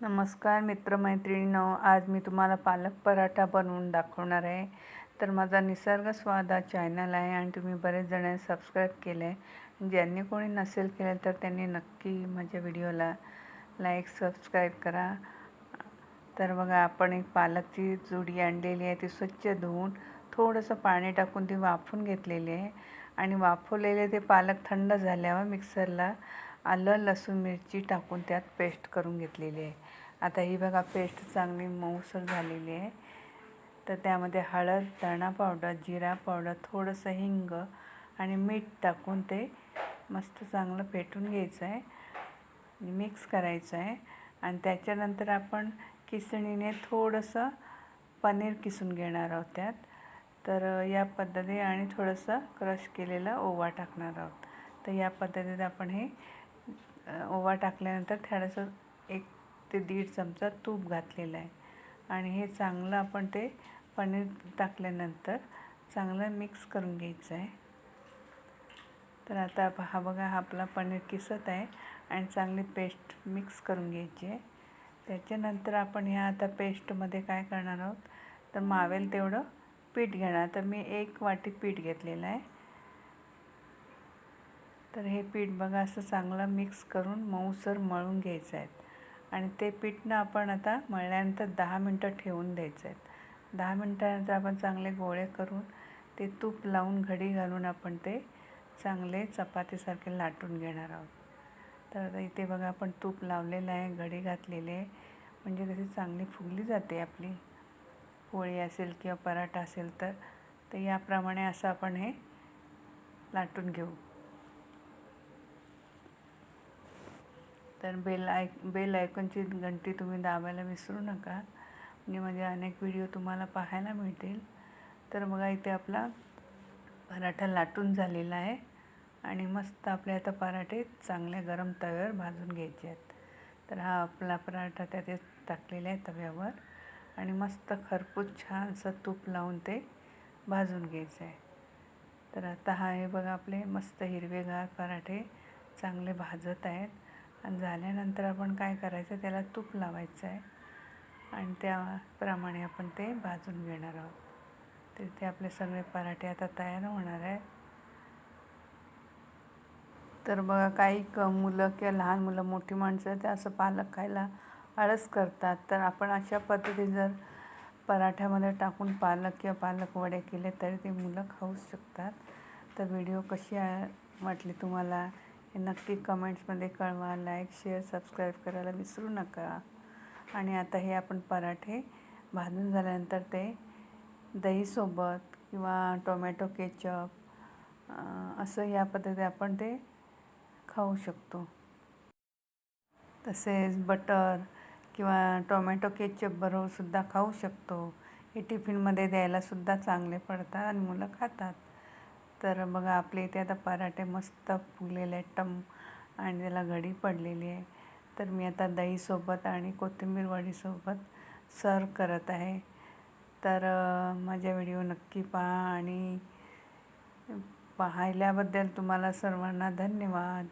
नमस्कार मित्रमैत्रिणींनो आज मी तुम्हाला पालक पराठा बनवून दाखवणार आहे. तर माझा निसर्ग स्वाद हा चॅनल आहे आणि तुम्ही बरेच जणांनी सबस्क्राईब केलं आहे ज्यांनी कोणी नसेल केलं तर त्यांनी नक्की माझ्या व्हिडिओला लाईक सबस्क्राईब करा. तर बघा आपण एक पालकची जुडी आणलेली आहे ती स्वच्छ धुवून थोडंसं पाणी टाकून ती वाफून घेतलेली आहे. आणि वाफवलेले ते पालक थंड झाल्यावर मिक्सरला आलं लसूण मिरची टाकून त्यात पेस्ट करून घेतलेली आहे. आता ही बघा पेस्ट चांगली मऊसर झालेली आहे. तर त्यामध्ये हळद धणा पावडर जिरा पावडर थोडंसं हिंग आणि मीठ टाकून ते मस्त चांगलं फेटून घ्यायचं आहे. मिक्स करायचं आहे. आणि त्याच्यानंतर आपण किसणीने थोडंसं पनीर किसून घेणार आहोत त्यात. तर या पद्धतीने आणि थोडंसं क्रश केलेला ओवा टाकणार आहोत. तर या पद्धतीत आपण हे ओवा टाकल्यानंतर थोडंसं एक ते दीड चमचा तूप घातलेलं आहे. आणि हे चांगलं आपण ते पनीर टाकल्यानंतर चांगलं मिक्स करून घ्यायचं आहे. तर आता हा बघा हा आपला पनीर किसत आहे आणि चांगली पेस्ट मिक्स करून घ्यायची आहे. त्याच्यानंतर आपण ह्या आता पेस्टमध्ये काय करणार आहोत? तर मावेल तेवढं पीठ घेणार. तर मी एक वाटी पीठ घेतलेलं आहे. तर हे पीठ बघा असं चांगलं मिक्स करून मऊसर मळून घ्यायचं आहे. आणि ते पीठनं आपण आता मळल्यानंतर दहा मिनटं ठेवून द्यायचं आहेत दहा मिनटानंतर आपण चांगले गोळे करून ते तूप लावून घडी घालून आपण ते चांगले चपातीसारखे लाटून घेणार आहोत. तर आता इथे बघा आपण तूप लावलेलं आहे घडी घातलेली आहे. म्हणजे कशी चांगली फुगली जाते आपली. पोळी असेल किंवा पराठा असेल तर तर याप्रमाणे असं आपण हे लाटून घेऊ. तर बेल आय बेल आयकॉनची घंटी तुम्ही दाबायला विसरू नका. म्हणजे माझे अनेक व्हिडिओ तुम्हाला पाहायला मिळतील. तर बघा इथे आपला पराठा लाटून झालेला आहे. आणि मस्त आपले आता पराठे चांगल्या गरम तव्यावर भाजून घ्यायचे आहेत. तर हा आपला पराठा त्यात टाकलेला आहे तव्यावर. आणि मस्त खरपूस छानसं तूप लावून ते भाजून घ्यायचं आहे. तर आता हा हे बघा आपले मस्त हिरवेगार पराठे चांगले भाजत आहेत. आणि झाल्यानंतर आपण काय करायचं त्याला तूप लावायचं आहे आणि त्याप्रमाणे आपण ते भाजून घेणार आहोत. तर ते आपले सगळे पराठे आता तयार होणार आहेत. तर बघा काही क मुलं किंवा लहान मुलं मोठी माणसं ते असं पालक खायला आळस करतात. तर आपण अशा पद्धतीने जर पराठ्यामध्ये टाकून पालक किंवा पालक वडे केले तरी ते मुलं खाऊ शकतात. तर व्हिडिओ कशी वाटली तुम्हाला? नक्की कमेंट्समध्ये कळवा लाईक शेअर सबस्क्राईब करायला विसरू नका. आणि आता हे आपण पराठे भाजून झाल्यानंतर ते दहीसोबत किंवा टोमॅटो केचप असं या पद्धतीने आपण ते खाऊ शकतो. तसेच बटर किंवा टोमॅटो केचप बरोबरसुद्धा खाऊ शकतो. हे टिफिनमध्ये द्यायलासुद्धा चांगले पडतात आणि मुलं खातात. तर बघा आपल्या इथे आता पराठे मस्त फुगलेले आहेत टम आणि त्याला घडी पडलेली आहे. तर मी आता दहीसोबत आणि कोथिंबीर वडीसोबत सर्व करत आहे. तर माझ्या व्हिडिओ नक्की पहा आणि पाहिल्याबद्दल तुम्हाला सर्वांना धन्यवाद.